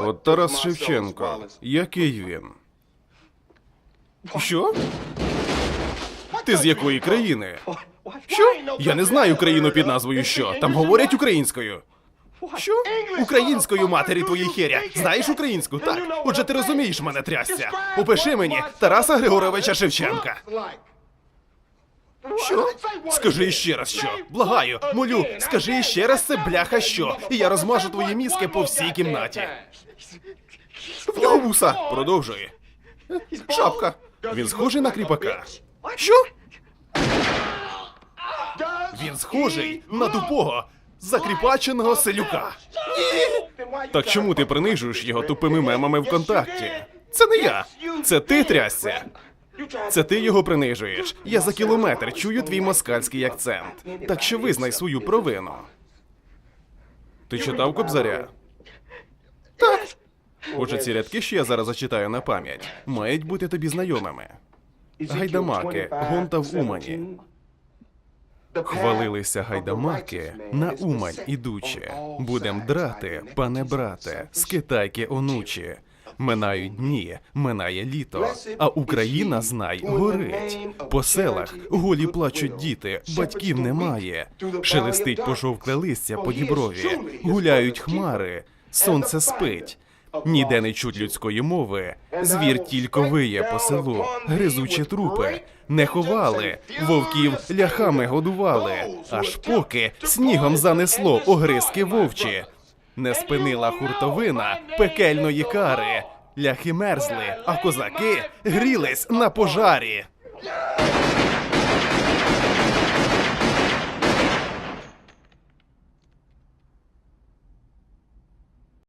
От Тарас Шевченко. Який він? Що? Ти з якої країни? Що? Я не знаю країну під назвою що. Там говорять українською. Що? Українською матері твоїй херя. Знаєш українську? Так. Отже, ти розумієш мене трясся. Опиши мені Тараса Григоровича Шевченка. Що? Скажи ще раз що. Благаю, молю, скажи ще раз це бляха що. І я розмажу твої мізки по всій кімнаті. В вуса. Продовжуй. Шапка. Він схожий на кріпака. Що? Він схожий на тупого, закріпаченого селюка. Так чому ти принижуєш його тупими мемами ВКонтакті? Це не я. Це ти трясся. Це ти його принижуєш. Я за кілометр чую твій москальський акцент. Так що визнай свою провину. Ти читав Кобзаря? Так. Отже, ці рядки, що я зараз зачитаю на пам'ять, мають бути тобі знайомими. Гайдамаки, гонта в Умані. Хвалилися гайдамаки на Умань ідучи. Будем драти, пане брате, скитайки онучі. Минають дні, минає літо, а Україна, знай, горить. По селах голі плачуть діти, батьків немає. Шелестить пожовкле листя по діброві, гуляють хмари, сонце спить. Ніде не чуть людської мови, звір тільки виє по селу, гризучі трупи, не ховали, вовків ляхами годували, аж поки снігом занесло огризки вовчі. Не спинила хуртовина пекельної кари. Ляхи мерзли, а козаки грілись на пожарі.